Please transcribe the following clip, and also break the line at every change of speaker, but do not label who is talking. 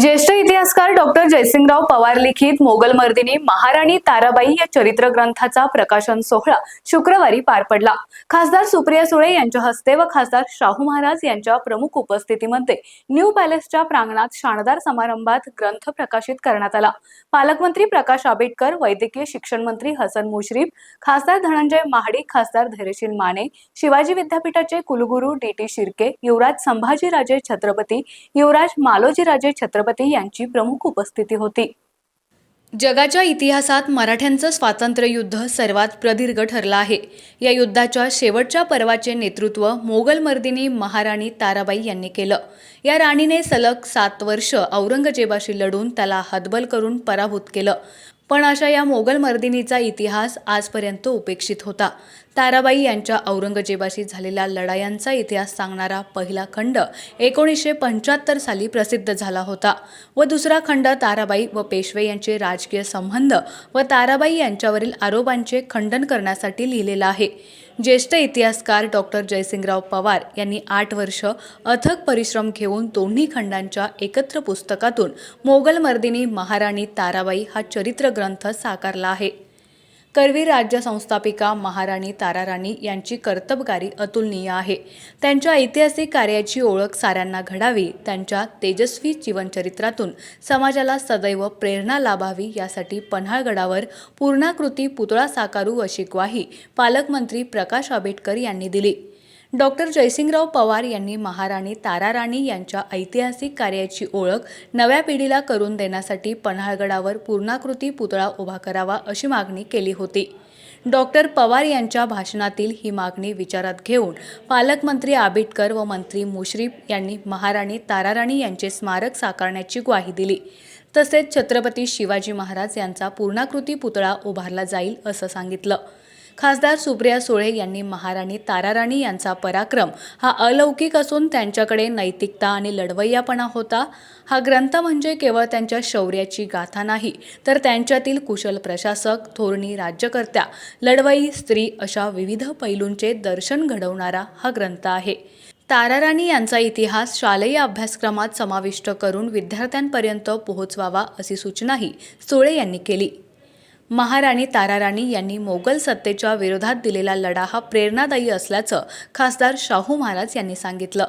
ज्येष्ठ इतिहासकार डॉक्टर जयसिंगराव पवार लिखित मोगल मर्दिनी महाराणी ताराबाई या चरित्र ग्रंथाचा प्रकाशन सोहळा शुक्रवारी पार पडला. खासदार सुप्रिया सुळे यांच्या हस्ते व खासदार शाहू महाराज यांच्या प्रमुख उपस्थितीमध्ये न्यू पॅलेसच्या प्रांगणात शानदार समारंभात ग्रंथ प्रकाशित करण्यात आला. पालकमंत्री प्रकाश आंबेडकर वैद्यकीय शिक्षण मंत्री हसन मुश्रीफ खासदार धनंजय महाडिक खासदार धैर्यशील माने शिवाजी विद्यापीठाचे कुलगुरू डी टी शिर्के युवराज संभाजीराजे छत्रपती युवराज मालोजीराजे छत्रपती यांची प्रमुख उपस्थिती होती. जगाच्या इतिहासात मराठ्यांचं स्वातंत्र्य युद्ध सर्वात प्रदीर्घ ठरलं आहे. या युद्धाच्या शेवटच्या पर्वाचे नेतृत्व मोगल मर्दिनी महाराणी ताराबाई यांनी केलं. या राणीने सलग सात वर्ष औरंगजेबाशी लढून त्याला हतबल करून पराभूत केलं. पण अशा या मोगल मर्दिनीचा इतिहास आजपर्यंत उपेक्षित होता. ताराबाई यांच्या औरंगजेबाशी झालेल्या लढायांचा इतिहास सांगणारा पहिला खंड एकोणीसशे पंच्याहत्तर साली प्रसिद्ध झाला होता व दुसरा खंड ताराबाई व पेशवे यांचे राजकीय संबंध व ताराबाई यांच्यावरील आरोपांचे खंडन करण्यासाठी लिहिलेला आहे. ज्येष्ठ इतिहासकार डॉक्टर जयसिंगराव पवार यांनी आठ वर्ष अथक परिश्रम घेऊन दोन्ही खंडांच्या एकत्र पुस्तकातून मोगल मर्दिनी महाराणी ताराबाई हा चरित्र ग्रंथ साकारला आहे. करवीर राज्य संस्थापिका महाराणी ताराराणी यांची कर्तबगारी अतुलनीय आहे. त्यांच्या ऐतिहासिक कार्याची ओळख साऱ्यांना घडावी त्यांच्या तेजस्वी जीवनचरित्रातून समाजाला सदैव प्रेरणा लाभावी यासाठी पन्हाळगडावर पूर्णाकृती पुतळा साकारू अशी ग्वाही पालकमंत्री प्रकाश आंबेडकर यांनी दिली. डॉक्टर जयसिंगराव पवार यांनी महाराणी ताराराणी यांच्या ऐतिहासिक कार्याची ओळख नव्या पिढीला करून देण्यासाठी पन्हाळगडावर पूर्णाकृती पुतळा उभा करावा अशी मागणी केली होती. डॉक्टर पवार यांच्या भाषणातील ही मागणी विचारात घेऊन पालकमंत्री आबिटकर व मंत्री मुश्रीफ यांनी महाराणी ताराराणी यांचे स्मारक साकारण्याची ग्वाही दिली. तसेच छत्रपती शिवाजी महाराज यांचा पूर्णाकृती पुतळा उभारला जाईल असं सांगितलं. खासदार सुप्रिया सुळे यांनी महाराणी ताराराणी यांचा पराक्रम हा अलौकिक असून त्यांच्याकडे नैतिकता आणि लढवय्यापणा होता. हा ग्रंथ म्हणजे केवळ त्यांच्या शौर्याची गाथा नाही तर त्यांच्यातील कुशल प्रशासक थोरणी राज्यकर्त्या लढवई स्त्री अशा विविध पैलूंचे दर्शन घडवणारा हा ग्रंथ आहे. ताराराणी यांचा इतिहास शालेय अभ्यासक्रमात समाविष्ट करून विद्यार्थ्यांपर्यंत पोहोचवावा अशी सूचनाही सुळे यांनी केली. महाराणी ताराराणी यांनी मोगल सत्तेच्या विरोधात दिलेला लढा हा प्रेरणादायी असल्याचं खासदार शाहू महाराज यांनी सांगितलं.